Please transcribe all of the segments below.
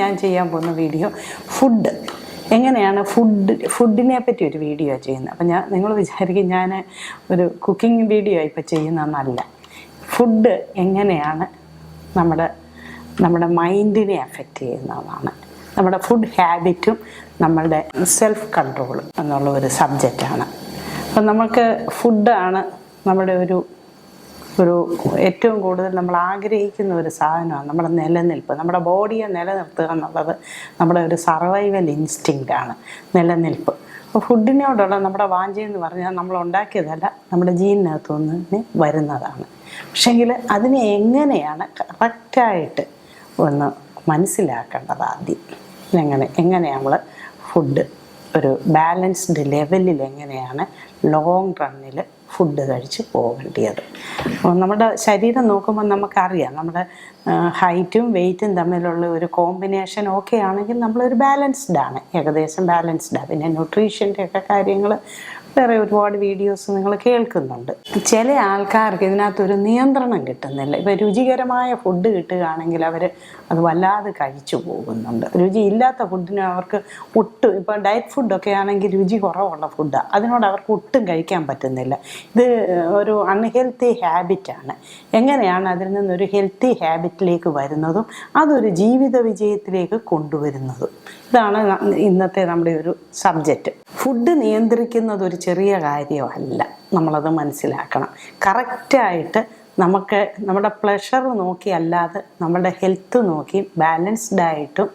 ഞാൻ ചെയ്യാൻ പോകുന്ന വീഡിയോ ഫുഡ് എങ്ങനെയാണ് ഫുഡ് ഫുഡിനെ പറ്റി ഒരു വീഡിയോ ചെയ്യുന്നത്? അപ്പം ഞാൻ നിങ്ങൾ വിചാരിക്കും ഞാൻ ഒരു കുക്കിംഗ് വീഡിയോ ഇപ്പോൾ ചെയ്യുന്നതെന്നല്ല ഫുഡ് എങ്ങനെയാണ് നമ്മുടെ നമ്മുടെ മൈൻഡിനെ അഫക്റ്റ് ചെയ്യുന്നതാണ്. നമ്മുടെ ഫുഡ് ഹാബിറ്റും നമ്മളുടെ സെൽഫ് കൺട്രോളും എന്നുള്ള ഒരു സബ്ജക്റ്റാണ് അപ്പം നമുക്ക് ഫുഡാണ് നമ്മുടെ ഒരു ഒരു ഏറ്റവും കൂടുതൽ നമ്മൾ ആഗ്രഹിക്കുന്ന ഒരു സാധനമാണ് നമ്മുടെ നിലനിൽപ്പ്. നമ്മുടെ ബോഡിയെ നിലനിർത്തുക എന്നുള്ളത് നമ്മുടെ ഒരു സർവൈവൽ ഇൻസ്റ്റിങ്ക്റ്റാണ് നിലനിൽപ്പ്. അപ്പോൾ ഫുഡിനോടുള്ള നമ്മുടെ വാഞ്ചിയെന്ന് പറഞ്ഞാൽ നമ്മൾ ഉണ്ടാക്കിയതല്ല നമ്മുടെ ജീനിനകത്തു നിന്ന് വരുന്നതാണ്. പക്ഷെങ്കിൽ അതിനെ എങ്ങനെയാണ് കറക്റ്റായിട്ട് ഒന്ന് മനസ്സിലാക്കേണ്ടത് ആദ്യം? എങ്ങനെ എങ്ങനെ നമ്മൾ ഫുഡ് ഒരു ബാലൻസ്ഡ് ലെവലിൽ എങ്ങനെയാണ് ലോങ് റണ്ണിൽ ഫുഡ് കഴിച്ച് പോകേണ്ടത് നമ്മുടെ ശരീരം നോക്കുമ്പോൾ നമുക്കറിയാം. നമ്മുടെ ഹൈറ്റും വെയിറ്റും തമ്മിലുള്ള ഒരു കോമ്പിനേഷൻ ഓക്കെ ആണെങ്കിൽ നമ്മളൊരു ബാലൻസ്ഡ് ആണ് ഏകദേശം ബാലൻസ്ഡ്. പിന്നെ ന്യൂട്രീഷന്റെ ഒക്കെ കാര്യങ്ങൾ വേറെ ഒരുപാട് വീഡിയോസ് നിങ്ങൾ കേൾക്കുന്നുണ്ട്. ചില ആൾക്കാർക്ക് ഇതിനകത്തൊരു നിയന്ത്രണം കിട്ടുന്നില്ല. ഇപ്പം രുചികരമായ ഫുഡ് കിട്ടുകയാണെങ്കിൽ അവർ അത് വല്ലാതെ കഴിച്ചു പോകുന്നുണ്ട്. രുചി ഇല്ലാത്ത ഫുഡിന് അവർക്ക് ഒട്ടും ഇപ്പം ഡയറ്റ് ഫുഡൊക്കെ ആണെങ്കിൽ രുചി കുറവുള്ള ഫുഡാണ് അതിനോട് അവർക്ക് ഒട്ടും കഴിക്കാൻ പറ്റുന്നില്ല. ഇത് ഒരു അൺഹെൽത്തി ഹാബിറ്റാണ് എങ്ങനെയാണ് അതിൽ നിന്നൊരു ഹെൽത്തി ഹാബിറ്റിലേക്ക് വരുന്നതും അതൊരു ജീവിത വിജയത്തിലേക്ക് കൊണ്ടുവരുന്നതും. ഇതാണ് ഇന്നത്തെ നമ്മുടെ ഒരു സബ്ജക്റ്റ് ഫുഡ് നിയന്ത്രിക്കുന്നത് ഒരു ചെറിയ കാര്യമല്ല. നമ്മളത് മനസ്സിലാക്കണം. കറക്റ്റായിട്ട് നമുക്ക് നമ്മുടെ പ്ലഷർ നോക്കി അല്ലാതെ നമ്മുടെ ഹെൽത്ത് നോക്കി ബാലൻസ്ഡ് ആയിട്ടും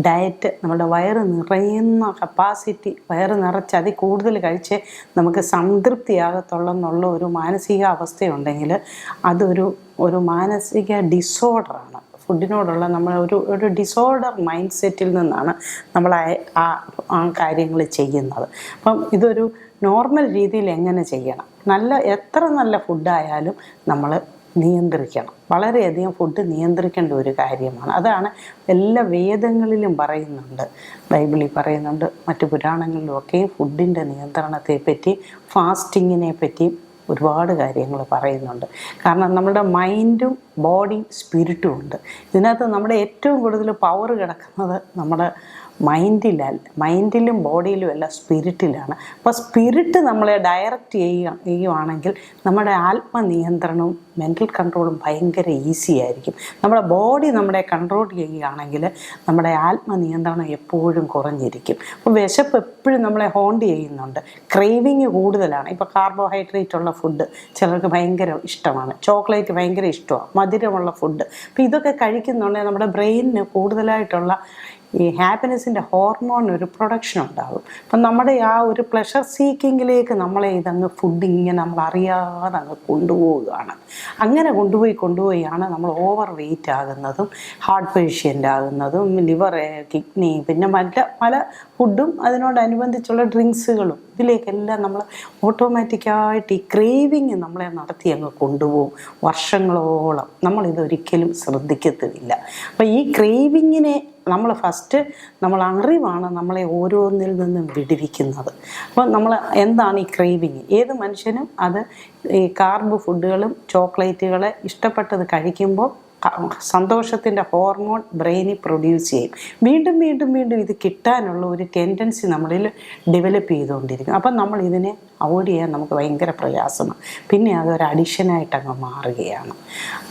ഡയറ്റ് നമ്മുടെ വയറ് നിറയുന്ന കപ്പാസിറ്റി വയറ് നിറച്ച് അതിൽ കൂടുതൽ കഴിച്ച് നമുക്ക് സംതൃപ്തിയാകത്തുള്ളൂ എന്നുള്ള ഒരു മാനസിക അവസ്ഥയുണ്ടെങ്കിൽ അതൊരു ഒരു മാനസിക ഡിസോർഡറാണ് ഫുഡിനോടുള്ള നമ്മൾ ഒരു ഒരു ഡിസോർഡർ മൈൻഡ് സെറ്റിൽ നിന്നാണ് നമ്മൾ ആ- കാര്യങ്ങൾ ചെയ്യുന്നത്. അപ്പം ഇതൊരു നോർമൽ രീതിയിൽ എങ്ങനെ ചെയ്യണം? നല്ല എത്ര നല്ല ഫുഡായാലും നമ്മൾ നിയന്ത്രിക്കണം. വളരെയധികം ഫുഡ് നിയന്ത്രിക്കേണ്ട ഒരു കാര്യമാണ്. അതാണ് എല്ലാ വേദങ്ങളിലും പറയുന്നുണ്ട്. ബൈബിളിൽ പറയുന്നുണ്ട് മറ്റു പുരാണങ്ങളിലും ഒക്കെ ഫുഡിന്റെ നിയന്ത്രണത്തെപ്പറ്റി ഫാസ്റ്റിങ്ങിനെ പറ്റിയും ഒരുപാട് കാര്യങ്ങൾ പറയുന്നുണ്ട്. കാരണം നമ്മുടെ മൈൻഡും ബോഡിയും സ്പിരിറ്റും ഉണ്ട്. ഇതിനകത്ത് നമ്മുടെ ഏറ്റവും കൂടുതൽ പവർ കിടക്കുന്നത് നമ്മുടെ മൈൻഡിലല്ല മൈൻഡിലും ബോഡിയിലും അല്ല സ്പിരിറ്റിലാണ്. അപ്പോൾ സ്പിരിറ്റ് നമ്മളെ ഡയറക്റ്റ് ചെയ്യുക ചെയ്യുവാണെങ്കിൽ നമ്മുടെ ആത്മനിയന്ത്രണവും മെന്റൽ കൺട്രോളും ഭയങ്കര ഈസി ആയിരിക്കും. നമ്മുടെ ബോഡി നമ്മളെ കൺട്രോൾ ചെയ്യുകയാണെങ്കിൽ നമ്മുടെ ആത്മനിയന്ത്രണം എപ്പോഴും കുറഞ്ഞിരിക്കും. അപ്പോൾ വിശപ്പ് എപ്പോഴും നമ്മളെ ഹോണ്ട് ചെയ്യുന്നുണ്ട്. ക്രേവിങ് കൂടുതലാണ്. ഇപ്പോൾ കാർബോഹൈഡ്രേറ്റ് ഉള്ള ഫുഡ് ചിലർക്ക് ഭയങ്കര ഇഷ്ടമാണ്. ചോക്ലേറ്റ് ഭയങ്കര ഇഷ്ടമാണ്. മധുരമുള്ള ഫുഡ് അപ്പോൾ ഇതൊക്കെ കഴിക്കുന്നുണ്ടെങ്കിൽ നമ്മുടെ ബ്രെയിനിന് കൂടുതലായിട്ടുള്ള ഈ ഹാപ്പിനെസ്സിന്റെ ഹോർമോൺ ഒരു പ്രൊഡക്ഷൻ ഉണ്ടാകും അപ്പം നമ്മുടെ ആ ഒരു പ്ലഷർ സീക്കിങ്ങിലേക്ക് നമ്മളെ ഇതങ്ങ് ഫുഡ് ഇങ്ങനെ നമ്മൾ അറിയാതെ അങ്ങ് കൊണ്ടുപോവുകയാണ്. അങ്ങനെ കൊണ്ടുപോയി കൊണ്ടുപോയാണ് നമ്മൾ ഓവർ വെയിറ്റ് ആകുന്നതും ഹാർട്ട് പേഷ്യന്റ് ആകുന്നതും ലിവർ കിഡ്നി പിന്നെ മറ്റ പല ഫുഡും അതിനോടനുബന്ധിച്ചുള്ള ഡ്രിങ്ക്സുകളും ഇതിലേക്കെല്ലാം നമ്മൾ ഓട്ടോമാറ്റിക്കായിട്ട് ഈ ക്രേവിങ് നമ്മളെ നടത്തി അങ്ങ് കൊണ്ടുപോകും വർഷങ്ങളോളം. നമ്മളിതൊരിക്കലും ശ്രദ്ധിക്കത്തുമില്ല. അപ്പോൾ ഈ ക്രേവിങ്ങിനെ നമ്മൾ ഫസ്റ്റ് നമ്മൾ അറിവാണ് നമ്മളെ ഓരോന്നിൽ നിന്നും വിടുവിക്കുന്നത്. അപ്പോൾ നമ്മൾ എന്താണ് ഈ ക്രേവിങ് ഏത് മനുഷ്യനും അത് ഈ കാർബ് ഫുഡുകളും ചോക്ലേറ്റുകളെ ഇഷ്ടപ്പെട്ടത് കഴിക്കുമ്പോൾ സന്തോഷത്തിന്റെ ഹോർമോൺ ബ്രെയിനിൽ പ്രൊഡ്യൂസ് ചെയ്യും. വീണ്ടും വീണ്ടും വീണ്ടും ഇത് കിട്ടാനുള്ള ഒരു ടെൻഡൻസി നമ്മളിൽ ഡെവലപ്പ് ചെയ്തുകൊണ്ടിരിക്കും. അപ്പം നമ്മൾ ഇതിനെ അവോയ്ഡ് ചെയ്യാൻ നമുക്ക് ഭയങ്കര പ്രയാസമാണ്. പിന്നെ അതൊരു അഡിഷനായിട്ട് അങ്ങ് മാറുകയാണ്.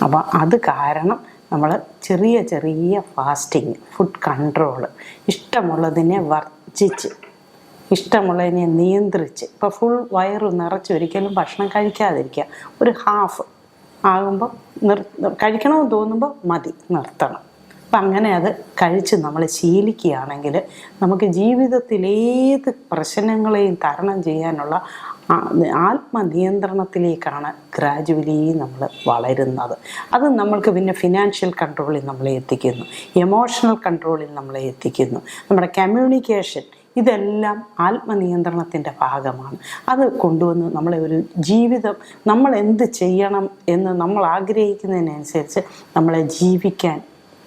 അപ്പം അത് കാരണം നമ്മൾ ചെറിയ ചെറിയ ഫാസ്റ്റിങ് ഫുഡ് കൺട്രോൾ ഇഷ്ടമുള്ളതിനെ വർജിച്ച് ഇഷ്ടമുള്ളതിനെ നിയന്ത്രിച്ച്. ഇപ്പോൾ ഫുൾ വയറ് നിറച്ച് ഒരിക്കലും ഭക്ഷണം കഴിക്കാതിരിക്കുക. ഒരു ഹാഫ് ആകുമ്പോൾ നിർ കഴിക്കണമെന്ന് തോന്നുമ്പോൾ മതി നിർത്തണം. അപ്പം അങ്ങനെ അത് കഴിച്ച് നമ്മൾ ശീലിക്കുകയാണെങ്കിൽ നമുക്ക് ജീവിതത്തിലേത് പ്രശ്നങ്ങളെയും തരണം ചെയ്യാനുള്ള ആത്മനിയന്ത്രണത്തിലേക്കാണ് ഗ്രാജുവലി നമ്മൾ വളരുന്നത്. അത് നമ്മൾക്ക് പിന്നെ ഫിനാൻഷ്യൽ കൺട്രോളിൽ നമ്മളെ എത്തിക്കുന്നു. എമോഷണൽ കൺട്രോളിൽ നമ്മളെ എത്തിക്കുന്നു. നമ്മുടെ കമ്മ്യൂണിക്കേഷൻ ഇതെല്ലാം ആത്മനിയന്ത്രണത്തിന്റെ ഭാഗമാണ്. അത് കൊണ്ടുവന്ന് നമ്മളെ ഒരു ജീവിതം നമ്മൾ എന്ത് ചെയ്യണം എന്ന് നമ്മൾ ആഗ്രഹിക്കുന്നതിനനുസരിച്ച് നമ്മളെ ജീവിക്കാൻ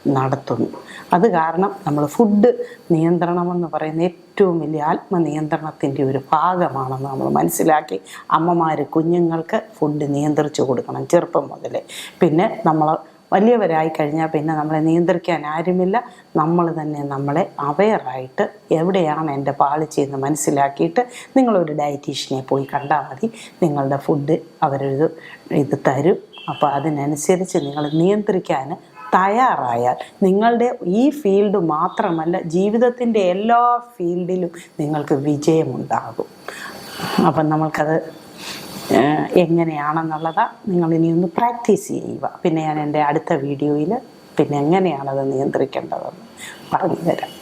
നടത്തുന്നു. അത് കാരണം നമ്മൾ ഫുഡ് നിയന്ത്രണമെന്ന് പറയുന്ന ഏറ്റവും വലിയ ആത്മനിയന്ത്രണത്തിന്റെ ഒരു ഭാഗമാണെന്ന് നമ്മൾ മനസ്സിലാക്കി അമ്മമാർ കുഞ്ഞുങ്ങൾക്ക് ഫുഡ് നിയന്ത്രിച്ചു കൊടുക്കണം ചെറുപ്പം മുതലേ. പിന്നെ നമ്മൾ വലിയവരായി കഴിഞ്ഞാൽ പിന്നെ നമ്മളെ നിയന്ത്രിക്കാൻ ആരുമില്ല. നമ്മൾ തന്നെ നമ്മളെ അവെയറായിട്ട് എവിടെയാണ് എന്റെ പാളിച്ചെന്ന് മനസ്സിലാക്കിയിട്ട് നിങ്ങളൊരു ഡയറ്റീഷ്യനെ പോയി കണ്ടാൽ മതി. നിങ്ങളുടെ ഫുഡ് അവരൊരു ഇത് തരും. അപ്പോൾ അതിനനുസരിച്ച് നിങ്ങൾ നിയന്ത്രിക്കാൻ തയ്യാറായാൽ നിങ്ങളുടെ ഈ ഫീൽഡ് മാത്രമല്ല ജീവിതത്തിന്റെ എല്ലാ ഫീൽഡിലും നിങ്ങൾക്ക് വിജയമുണ്ടാകും. അപ്പം നമ്മൾക്കത് എങ്ങനെയാണെന്നുള്ളത് നിങ്ങൾ ഇനിയൊന്ന് പ്രാക്ടീസ് ചെയ്യുക. പിന്നെ ഞാൻ എന്റെ അടുത്ത വീഡിയോയിൽ പിന്നെ എങ്ങനെയാണത് നിയന്ത്രിക്കേണ്ടതെന്ന് പറഞ്ഞു തരാം